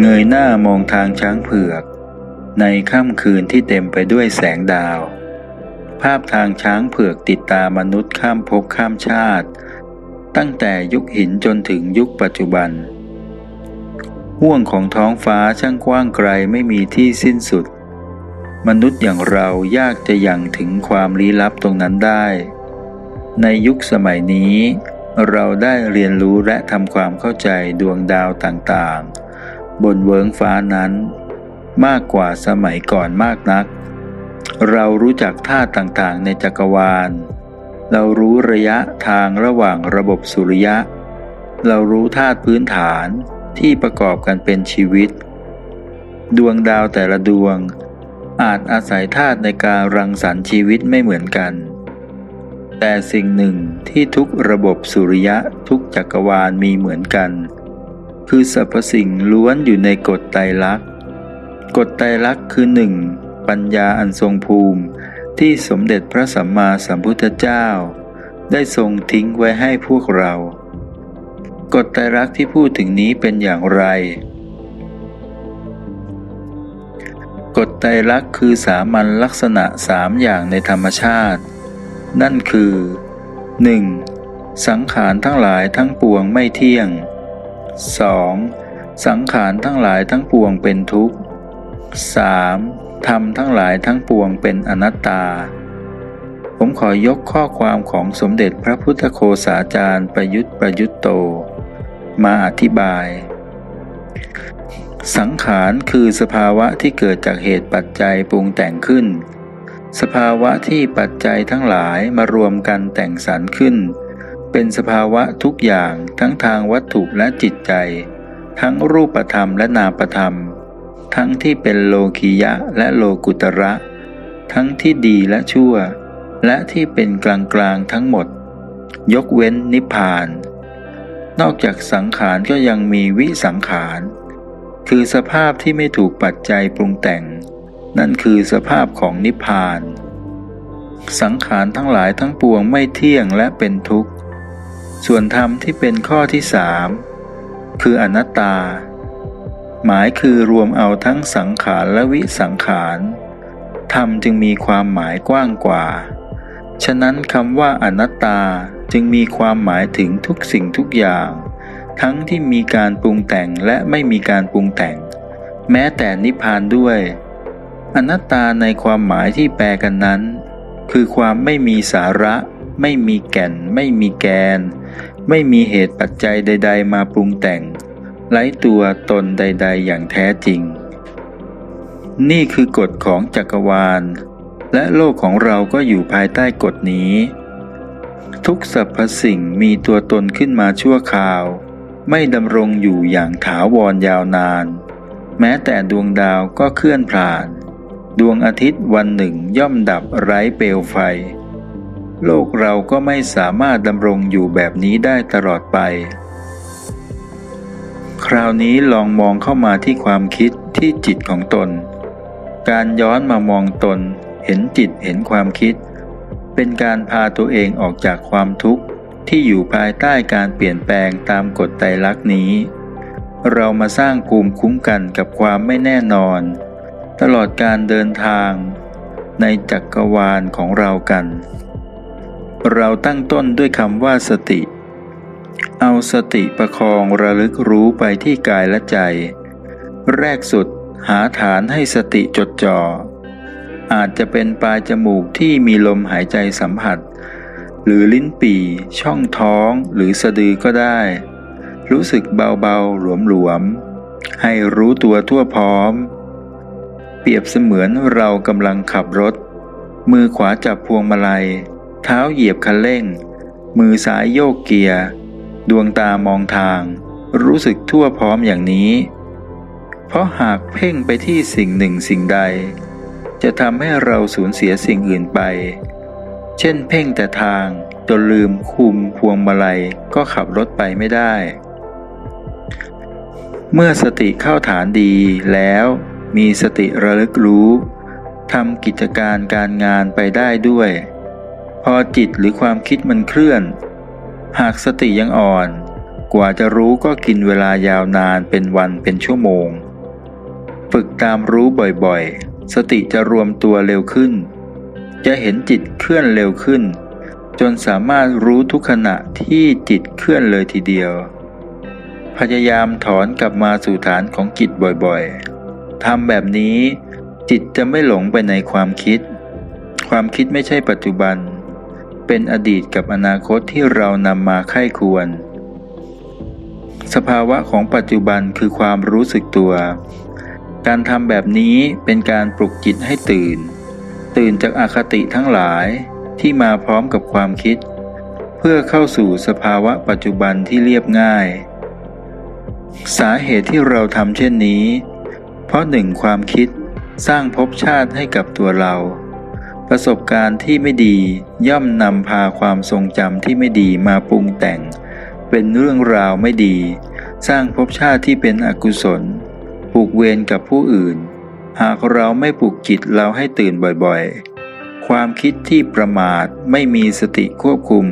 เงยหน้ามองทางช้างเผือก ในค่ำคืนที่เต็มไปด้วยแสงดาว ภาพทางช้างเผือกติดตามนุษย์ข้ามภพข้ามชาติ ตั้งแต่ยุคหินจนถึงยุคปัจจุบัน ห่วงของท้องฟ้าช่างกว้างไกลไม่มีที่สิ้นสุด มนุษย์อย่างเรายากจะยังถึงความลี้ลับตรงนั้นได้ ในยุคสมัยนี้ เราได้เรียนรู้และทำความเข้าใจดวงดาวต่างๆ บนเวิงฟ้านั้น มากกว่าสมัยก่อนมากนัก เรารู้จักธาตุต่างๆ ในจักรวาล เรารู้ระยะทางระหว่างระบบสุริยะ เรารู้ธาตุพื้นฐาน ที่ประกอบกันเป็นชีวิต ดวงดาวแต่ละดวง อาจอาศัยธาตุในการรังสรรค์ชีวิตไม่เหมือนกัน แต่สิ่งหนึ่งที่ทุกระบบสุริยะทุกจักรวาลมีเหมือนกัน คือสรรพสิ่งล้วนอยู่ในกฎไตรลักษณ์กฎไตรลักษณ์คือหนึ่งปัญญาอันทรงภูมิที่สมเด็จพระสัมมาสัมพุทธเจ้า ได้ทรงทิ้งไว้ให้พวกเรา กฎไตรลักษณ์ที่พูดถึงนี้เป็นอย่างไร กฎไตรลักษณ์คือสามัญลักษณะสามอย่างในธรรมชาติ นั่นคือ 1. สังขารทั้งหลายทั้งปวงไม่เที่ยง 2. สังขารทั้งหลายทั้งปวงเป็นทุกข์ 3. ธรรมทั้งหลายทั้งปวงเป็นอนัตตา ผมขอยกข้อความของสมเด็จพระพุทธโฆษาจารย์ประยุทธ์ประยุทธ์โต มาอธิบาย สังขารคือสภาวะที่เกิดจากเหตุปัจจัยปรุงแต่งขึ้น สภาวะที่ปัจจัยทั้งหลายมารวมกันแต่งสรรขึ้น เป็นสภาวะทุกอย่างทั้งทางวัตถุและจิตใจ ทั้งรูปธรรมและนามธรรม ทั้งที่เป็นโลคียะและโลกุตระ ทั้งที่ดีและชั่ว และที่เป็นกลางกลางๆทั้งหมด ยกเว้นนิพพาน นอกจากสังขารก็ยังมีวิสังขาร คือสภาพที่ไม่ถูกปัจจัยปรุงแต่ง นั่นคือสภาพของนิพพาน สังขารทั้งหลายทั้งปวงไม่เที่ยงและเป็นทุกข์ ส่วนธรรมที่เป็นข้อที่สามคืออนัตตา หมายคือรวมเอาทั้งสังขารและวิสังขารธรรมจึงมีความหมายกว้างกว่า ฉะนั้นคำว่าอนัตตาจึงมีความหมายถึงทุกสิ่งทุกอย่าง ทั้งที่มีการปรุงแต่งและไม่มีการปรุงแต่ง แม้แต่นิพพานด้วย อนัตตาในความหมายที่แปลกันนั้น คือความไม่มีสาระ ไม่มีแก่น ไม่มีแกน ไม่มีเหตุปัจจัยใด ๆ มาปรุงแต่งไร้ตัวตนใด ๆ อย่างแท้จริง นี่คือกฎของจักรวาล และโลกของเราก็อยู่ภายใต้กฎนี้ ทุกสรรพสิ่งมีตัวตนขึ้นมาชั่วคราว ไม่ดำรงอยู่อย่างถาวรยาวนาน แม้แต่ดวงดาวก็เคลื่อนผ่าน ดวงอาทิตย์วันหนึ่งย่อมดับไร้เปลวไฟ โลกเราก็ไม่สามารถดำรงอยู่แบบนี้ได้ตลอดไป คราวนี้ลองมองเข้ามาที่ความคิดที่จิตของตน การย้อนมามองตน ห็นจิตเห็นความคิด เป็นการพาตัวเองออกจากความทุกข์ที่อยู่ภายใต้การเปลี่ยนแปลงตามกฎไตรลักษณ์นี้ เรามาสร้างภูมิคุ้มกันกับความไม่แน่นอน ตลอดการเดินทาง ในจักรวาลของเรากัน เราตั้งต้นด้วยคำว่าสติ เอาสติประคองระลึกรู้ไปที่กายและใจ แรกสุดหาฐานให้สติจดจ่อ อาจจะเป็นปลายจมูกที่มีลมหายใจสัมผัส หรือลิ้นปี่ ช่องท้องหรือสะดือก็ได้ รู้สึกเบาๆ หลวมๆ ให้รู้ตัวทั่วพร้อม เปรียบเสมือนเรากำลังขับรถ มือขวาจับพวงมาลัย เท้าเหยียบคันเร่ง มือซ้ายโยกเกียร์ ดวงตามองทาง รู้สึกทั่วพร้อมอย่างนี้ เพราะหากเพ่งไปที่สิ่งหนึ่งสิ่งใด จะทำให้เราสูญเสียสิ่งอื่นไป เช่นเพ่งแต่ทางจนลืมคุมพวงมาลัยก็ขับรถไปไม่ได้ เมื่อสติเข้าฐานดีแล้วมีสติระลึกรู้ทำกิจการการงานไปได้ด้วย พอจิตหรือความคิดมันเคลื่อน หากสติยังอ่อน กว่าจะรู้ก็กินเวลายาวนานเป็นวันเป็นชั่วโมง ฝึกตามรู้บ่อยๆ สติจะรวมตัวเร็วขึ้น จะเห็นจิตเคลื่อนเร็วขึ้น จนสามารถรู้ทุกขณะที่จิตเคลื่อนเลยทีเดียว พยายามถอนกลับมาสู่ฐานของจิตบ่อยๆทำแบบนี้จิตจะไม่หลงไปในความคิด ความคิดไม่ใช่ปัจจุบัน เป็นอดีตกับอนาคตที่เรานำมาไข้ควร สภาวะของปัจจุบันคือความรู้สึกตัว การทำแบบนี้เป็นการปลุกจิตให้ตื่น ตื่นจากอาคติทั้งหลายที่มาพร้อมกับความคิด เพื่อเข้าสู่สภาวะปัจจุบันที่เรียบง่าย สาเหตุที่เราทำเช่นนี้ เพราะหนึ่งความคิดสร้างภพชาติให้กับตัวเรา ประสบการณ์ที่ไม่ดีย่อมนำพาความทรงจำที่ไม่ดีมาปรุงแต่ง เป็นเรื่องราวไม่ดี สร้างภพชาติที่เป็นอกุศล ผูกเวรกับผู้อื่น หากเราไม่ปลุกจิตเราให้ตื่นบ่อยๆ ความคิดที่ประมาทไม่มีสติควบคุม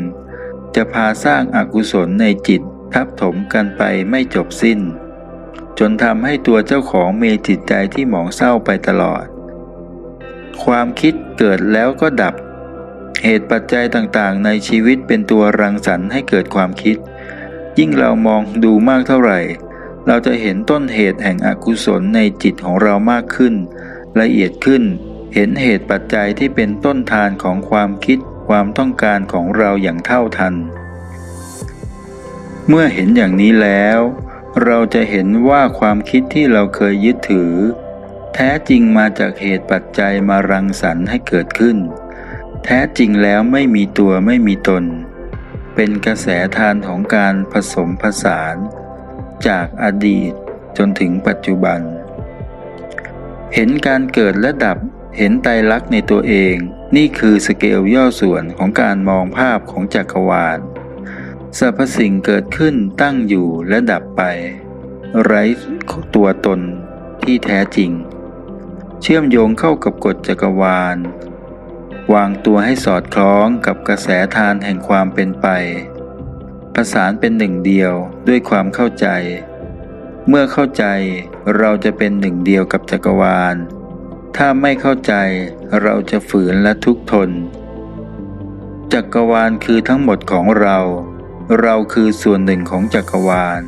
จะพาสร้างอากุศลในจิตทับถมกันไปไม่จบสิ้น จนทำให้ตัวเจ้าของมีจิตใจที่หมองเศร้าไปตลอด ความคิดเกิดแล้วก็ดับ เหตุปัจจัยต่างๆ ในชีวิตเป็นตัวรังสรรค์ให้เกิดความคิด ยิ่งเรามองดูมากเท่าไหร่ เราจะเห็นต้นเหตุแห่งอกุศลในจิตของเรามากขึ้น ละเอียดขึ้น เห็นเหตุปัจจัยที่เป็นต้นทานของความคิดความต้องการของเราอย่างเท่าทัน เมื่อเห็นอย่างนี้แล้ว เราจะเห็นว่าความคิดที่เราเคยยึดถือ แท้จริงมาจากเหตุปัจจัยมารังสรรค์ให้เกิดขึ้น แท้จริงแล้วไม่มีตัวไม่มีตน เป็นกระแสทานของการผสมผสาน จากอดีตจนถึงปัจจุบัน เห็นการเกิดและดับเห็นไตรลักษณ์ในตัวเอง นี่คือสเกลย่อส่วนของการมองภาพของจักรวาลสรรพสิ่งเกิดขึ้นตั้งอยู่และดับไป ไร้ตัวตนที่แท้จริง เชื่อมโยงเข้ากับกฎจักรวาล วางตัวให้สอดคล้องกับกระแสทานแห่งความเป็นไป ประสานเป็นหนึ่งเดียวด้วยความเข้าใจ เมื่อเข้าใจเราจะเป็นหนึ่งเดียวกับจักรวาล ถ้าไม่เข้าใจเราจะฝืนและทุกข์ทน จักรวาลคือทั้งหมดของเรา เราคือส่วนหนึ่งของจักรวาล